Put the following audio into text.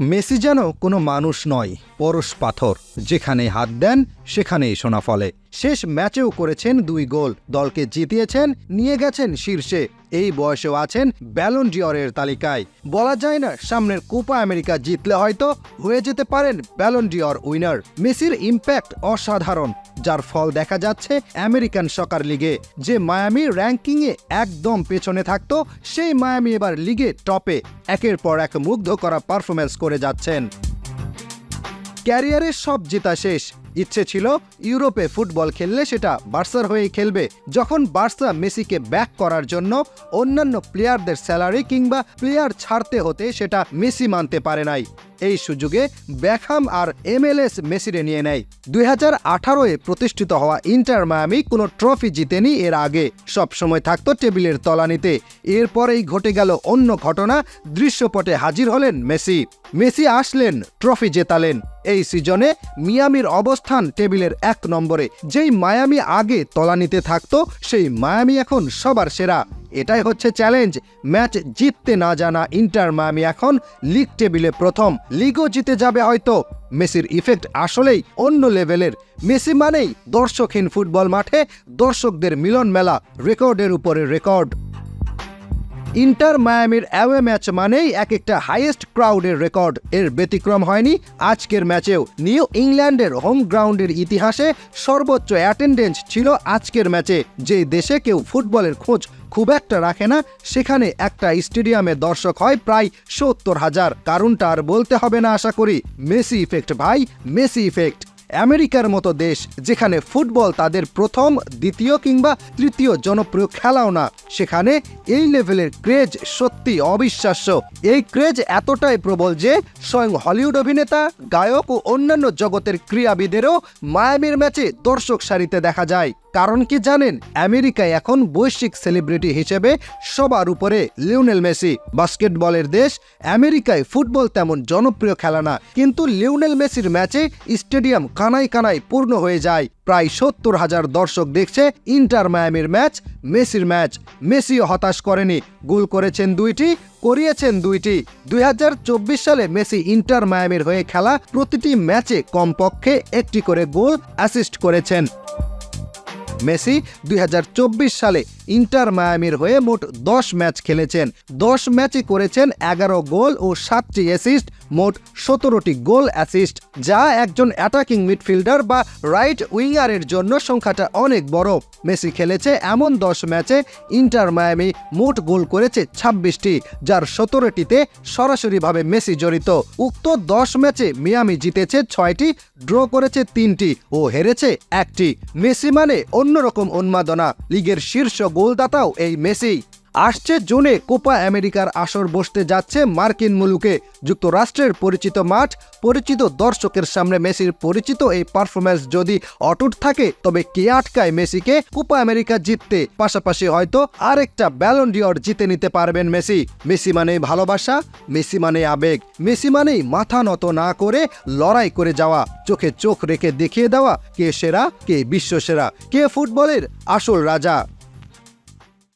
Messi যেন কোনো মানুষ নয় পরশ পাথর। যেখানে হাত দেন সেখানেই সোনা ফলে। শেষ ম্যাচেও করেছেন দুই গোল। দলকে জিতিয়েছেন, নিয়ে গেছেন শীর্ষে। এই বয়সেও আছেন ব্যালন ডিওরের তালিকায়। বলা যায় না, সামনের কোপা আমেরিকা জিতলে হয়তো হয়ে যেতে পারেন ব্যালন ডিওর উইনার মেসির ইম্প্যাক্ট অসাধারণ, যার ফল দেখা যাচ্ছে আমেরিকান সকার লিগে। যে মায়ামি র্যাঙ্কিংয়ে একদম পেছনে থাকত, সেই মায়ামি এবার লিগে টপে। একের পর এক মুগ্ধ করা পারফরমেন্স করে যাচ্ছেন। ক্যারিয়ারের সব জেতা শেষ। ইচ্ছে ছিল ইউরোপে ফুটবল খেললে সেটা বার্সার হয়েই খেলবে। যখন বার্সা মেসিকে ব্যাক করার জন্য অন্যান্য প্লেয়ারদের স্যালারি কিংবা প্লেয়ার ছাড়তে হতে সেটা মেসি মানতে পারে নাই। এই সুযোগে ব্যাকহাম আর এমএলএস মেসিরে নিয়ে নেয়। দুই হাজার আঠারোয় প্রতিষ্ঠিত হওয়া ইন্টার মায়ামি কোনো ট্রফি জিতেনি এর আগে। সব সময় থাকতো টেবিলের তলানিতে। এরপরেই ঘটে গেল অন্য ঘটনা, দৃশ্যপটে হাজির হলেন মেসি। মেসি আসলেন, ট্রফি জেতালেন। এই সিজনে মিয়ামির অবস্থান টেবিলের এক নম্বরে। যেই মায়ামি আগে তলানিতে থাকতো, সেই মায়ামি এখন সবার সেরা। এটাই হচ্ছে চ্যালেঞ্জ ম্যাচ জিততে না জানা ইন্টার মায়ামি এখন লিগ টেবিলে প্রথম। লিগও জিতে যাবে হয়তো। মেসির ইফেক্ট আসলেই অন্য লেভেলের মেসি মানেই দর্শকহীন ফুটবল মাঠে দর্শকদের মিলন মেলা, রেকর্ডের উপরে রেকর্ড। ইন্টার মায়ামির অ্যাওয়ে ম্যাচ মানেই এক একটা হাইয়েস্ট ক্রাউডের রেকর্ড এর ব্যতিক্রম হয়নি আজকের ম্যাচেও নিউ ইংল্যান্ডের হোম গ্রাউন্ডের ইতিহাসে সর্বোচ্চ অ্যাটেন্ডেন্স ছিল আজকের ম্যাচে যে দেশে কেউ ফুটবলের খোঁজ খুব একটা রাখে না, সেখানে একটা স্টেডিয়ামে দর্শক হয় প্রায় সত্তর হাজার। কারণটা আর বলতে হবে না, আশা করি। মেসি ইফেক্ট, ভাই, মেসি ইফেক্ট। আমেরিকার মতো দেশ যেখানে ফুটবল তাদের প্রথম, দ্বিতীয় কিংবা তৃতীয় জনপ্রিয় খেলাও না, সেখানে এই লেভেলের ক্রেজ সত্যি অবিশ্বাস্য। এই ক্রেজ এতটাই প্রবল যে স্বয়ং হলিউড অভিনেতা, গায়ক ও অন্যান্য জগতের ক্রীড়াবিদেরও মায়ামির ম্যাচে দর্শক সারিতে দেখা যায়। কারণ কি জানেন? আমেরিকায় এখন বৈশ্বিক সেলিব্রিটি হিসেবে সবার উপরে লিওনেল মেসি, বাস্কেটবলের দেশ, আমেরিকায় ফুটবল তেমন জনপ্রিয় খেলা না। কিন্তু লিওনেল মেসির ম্যাচে স্টেডিয়াম কানায় কানায় পূর্ণ হয়ে যায়। প্রায় সত্তর হাজার দর্শক দেখছে ইন্টার মায়ামির ম্যাচ, মেসির ম্যাচ। মেসিও হতাশ করেনি। গোল করেছেন দুইটি, করিয়েছেন দুইটি। দুই হাজার চব্বিশ সালে মেসি ইন্টার মায়ামির হয়ে খেলা প্রতিটি ম্যাচে কমপক্ষে একটি করে গোল অ্যাসিস্ট করেছেন। মেসি দুই হাজার চব্বিশ সালে ইন্টার মায়ামির হয়ে মোট দশ ম্যাচ খেলেছেন। দশ ম্যাচে করেছেন, এগারো গোল ও সাতটি অ্যাসিস্ট মোট সতেরোটি গোল অ্যাসিস্ট যা একজন অ্যাটাকিং মিডফিল্ডার বা রাইট উইঙ্গারের জন্য সংখ্যাটা অনেক বড়। মেসি খেলেছে এমন দশ ম্যাচে ইন্টার মায়ামি মোট গোল করেছে ছাব্বিশটি, যার সতেরোটিতে সরাসরিভাবে মেসি জড়িত। উক্ত দশ ম্যাচে মিয়ামি জিতেছে ছয়টি, ড্র করেছে তিনটি ও হেরেছে একটি। মেসি মানে অন্যরকম উন্মাদনা, লিগের শীর্ষ গোলদাতাও এই মেসি। আসছে জুনে কোপা আমেরিকার আসর বসতে যাচ্ছে মার্কিন মুলুকে। যুক্তরাষ্ট্রের পরিচিত মাঠ, পরিচিত দর্শকের সামনে মেসির পরিচিত এই পারফরম্যান্স যদি অটুট থাকে, তবে কে আটকায় মেসিকে কোপা আমেরিকা জিততে? পাশাপাশি হয়তো আরেকটা ব্যালন ডিওর জিতে নিতে পারবেন মেসি। মেসি মানেই ভালোবাসা, মেসি মানে আবেগ, মেসি মানেই মাথা নত না করে লড়াই করে যাওয়া, চোখে চোখ রেখে দেখিয়ে দেওয়া, কে সেরা, কে বিশ্ব সেরা, কে ফুটবলের আসল রাজা।